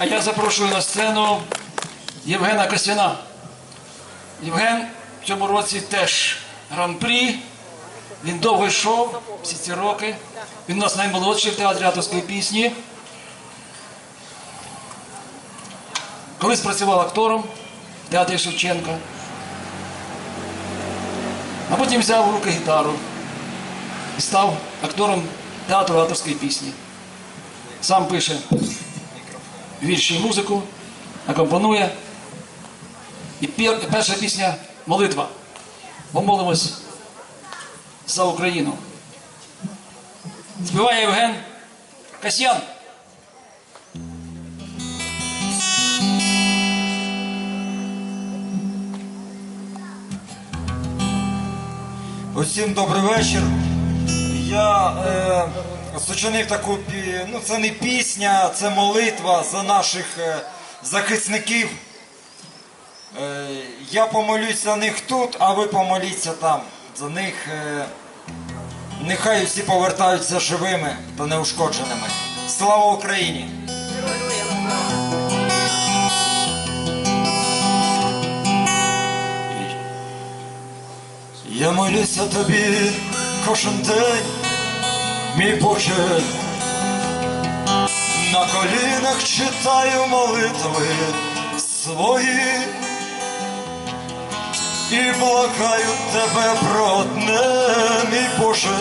А я запрошую на сцену Євгена Косяна. Євген в цьому році теж гран-прі. Він довго йшов всі ці роки. Він у нас наймолодший в театрі авторської пісні. Колись працював актором в театрі Шевченка. А потім взяв у руки гітару і став актором театру авторської пісні. Сам пише вірші і музику, акомпонує. І перша пісня молитва. Помолимось за Україну. Співає Євген Касьян. Усім добрий вечір. Я е, сочинив таку ну це не пісня, це молитва за наших е, захисників. Е, я помолюсь за них тут, а ви помоліться там. За них е, нехай всі повертаються живими та неушкодженими. Слава Україні! Я молюся тобі кожен день, мій Боже, на колінах читаю молитви свої і благаю тебе про одне, мій Боже.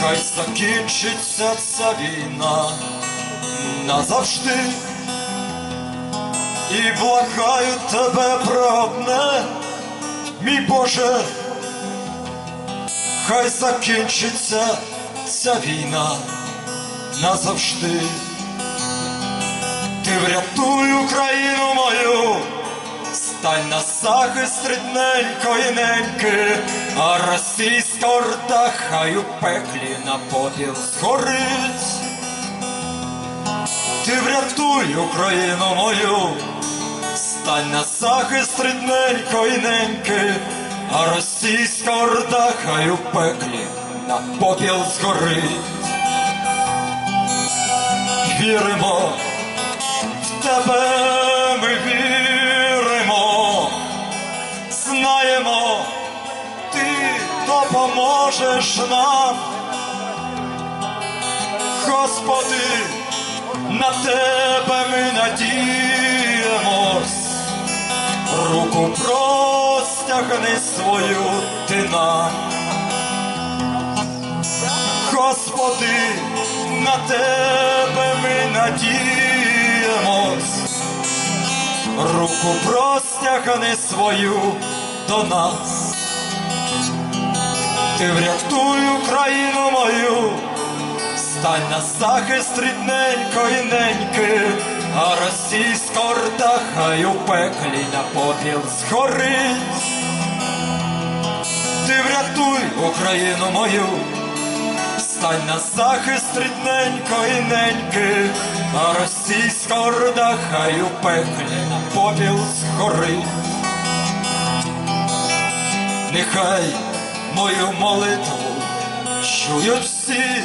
Хай закінчиться ця війна назавжди. І благаю тебе про одне, мій Боже, хай закінчиться ця війна назавжди. Ти врятуй Україну мою, стань на захист рідненької неньки, а російська орда хай у пеклі на попіл згорить. Ти врятуй Україну мою, стань на захист рідненької неньки, а російська орда хай у пеклі на попіл згорить. Віримо, в тебе ми віримо, знаємо, ти допоможеш нам, Господи на тебе ми надіємось, руку простягни свою ти нам. Господи, на тебе ми надіємось, руку простягни свою до нас. Ти врятуй Україну мою, Стань на захист рідненької неньки, а російська орда хай у пеклі на попіл згорить. Ти врятуй Україну мою, стань на захист рідненької неньки, а російська орда хай у пеклі на попіл згорить. Нехай мою молитву чують всі.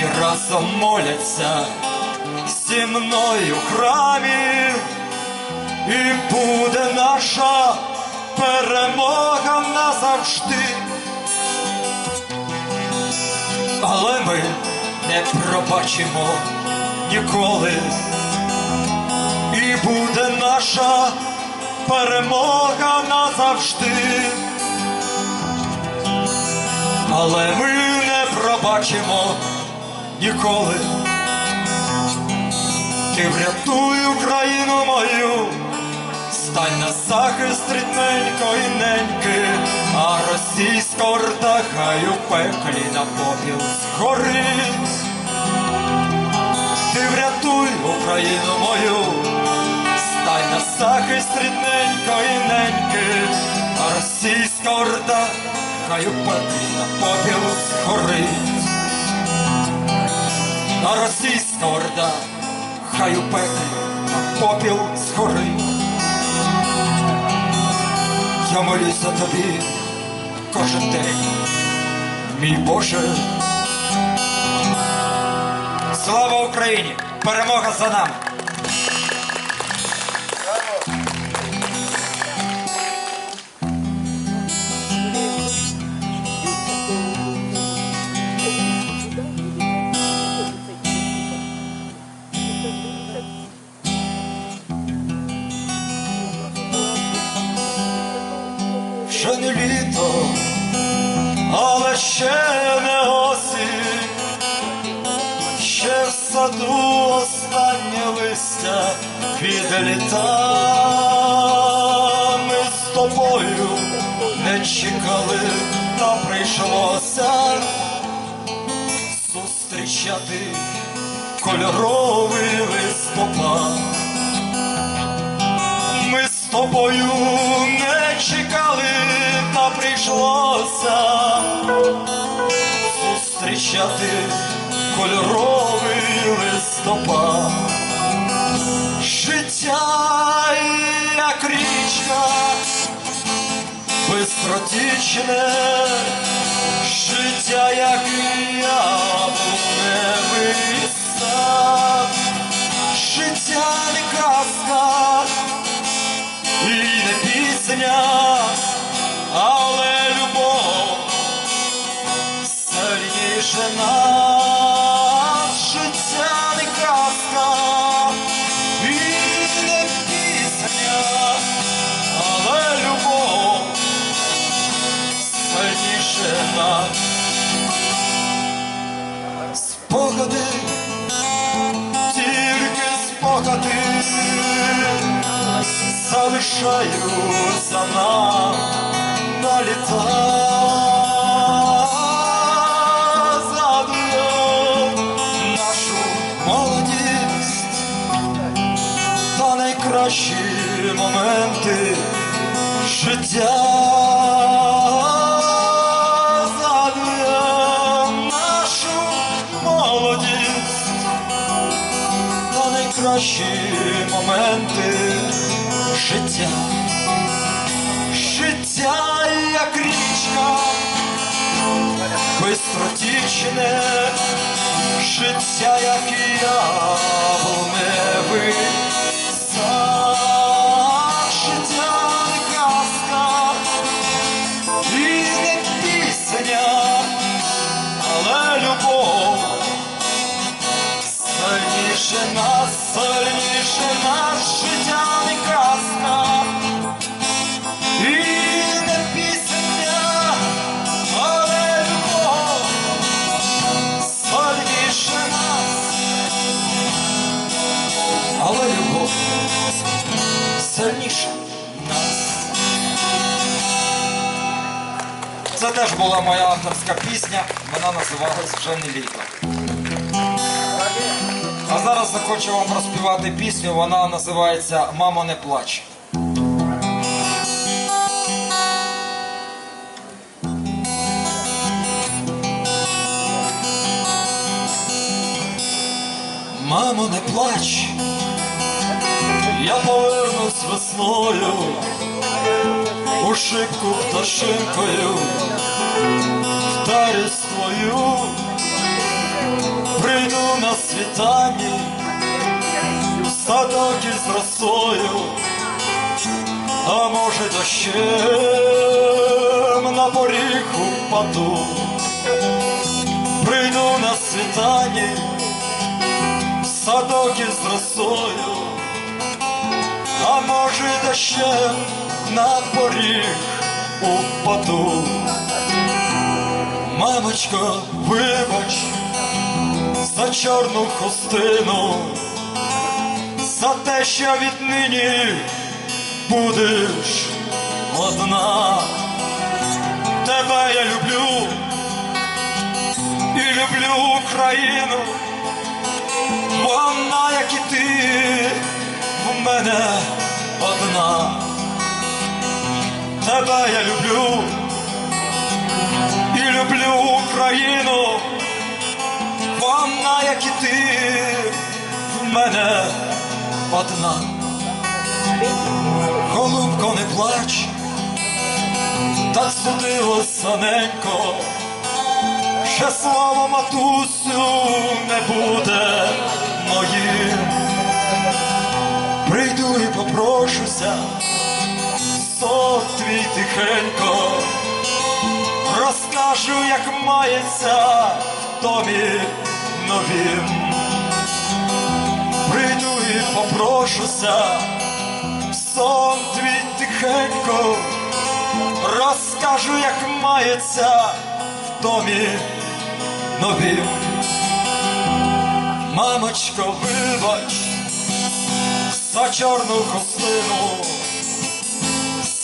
І разом моляться зі мною в храмі, і буде наша перемога назавжди. Але ми не пробачимо ніколи, і буде наша перемога назавжди. Але ми не пробачимо ніколи. Ти врятуй Україну мою, стань на захист рідненької неньки, а російська орда хай у пеклі на попіл згорить. Ти врятуй Україну мою, стань на захист рідненької неньки, а російська орда хай у пеклі на попіл згорить. А російська орда хай у пеклі на попіл згорить. Я молюся тобі кожен день, мій Боже. Слава Україні! Перемога за нами! Саду останнє листя відліта. Ми з тобою не чекали, та прийшлося зустрічати кольоровий листопад. Ми з тобою не чекали, та прийшлося зустрічати кольоровий листопад. Життя як річка, бистротічне, життя як яблуневий сад, життя не казка і не пісня, але любов. Сильніше нас, сильніше. Спогади, тільки спогади залишаю за нам на літа. Найкращі моменти життя. Моменти. Життя. Життя як річка, бистротічне, життя, як яблуневий була моя авторська пісня, вона називалась вже не літо. А зараз захочу вам розпівати пісню, вона називається Мамо, не плач. Мамо, не плач, я повернусь весною, у шибку пташинкою, вдарюсь твою, прийду на світанні, в садок із росою, а може дощем на поріг упаду, прийду на світанні садок із росою, а може дощем на поріг упаду. Мамочко, вибач за чорну хустину, за те, що віднині будеш одна. Тебе я люблю і люблю Україну. Вона, як і ти, в мене одна. Тебе я люблю і люблю Україну, вона, як і ти, в мене одна. Голубко, не плач, та судило саненько, ще слава матусю не буде моїм. Прийду і попрошуся, сот твій тихенько розкажу, як мається в домі новім. Прийду і попрошуся, сон твій тихенько, розкажу, як мається в домі новім. Мамочко, вибач за чорну хустину,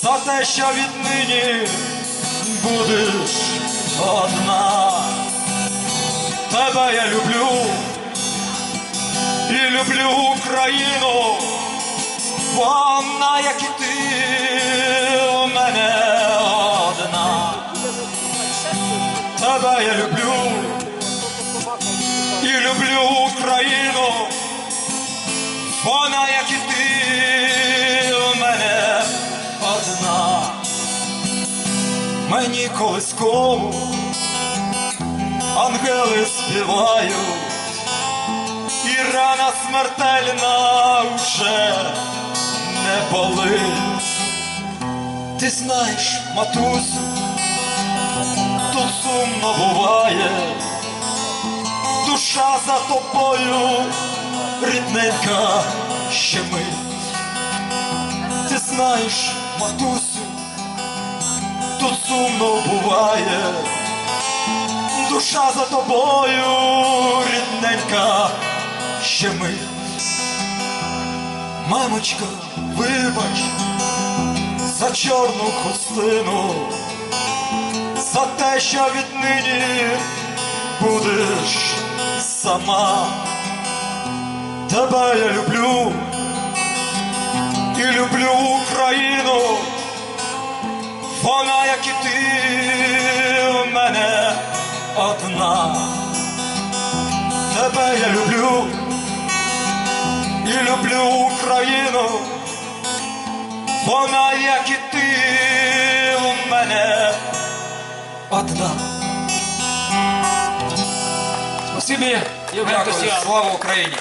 за те, що віднині будеш одна. Тебе я люблю і люблю Україну, вона, як і ти, у мене одна. Тебе я люблю і люблю Україну, вона, як і ти, Мені колискову ангели співають, і рана смертельна вже не болить. Ти знаєш, матусю, тут сумно буває душа за тобою, рідненька щемить. Ти знаєш, матусю, тут сумно буває, душа за тобою, рідненька щемить. Мамочка, вибач за чорну хустину, за те, що віднині будеш сама. Тебе я люблю і люблю Україну. Вона, як і ти, у мене одна. Тебе я люблю і люблю Україну. Вона, як і ти, у мене одна. Спасибі, Євген слава Україні!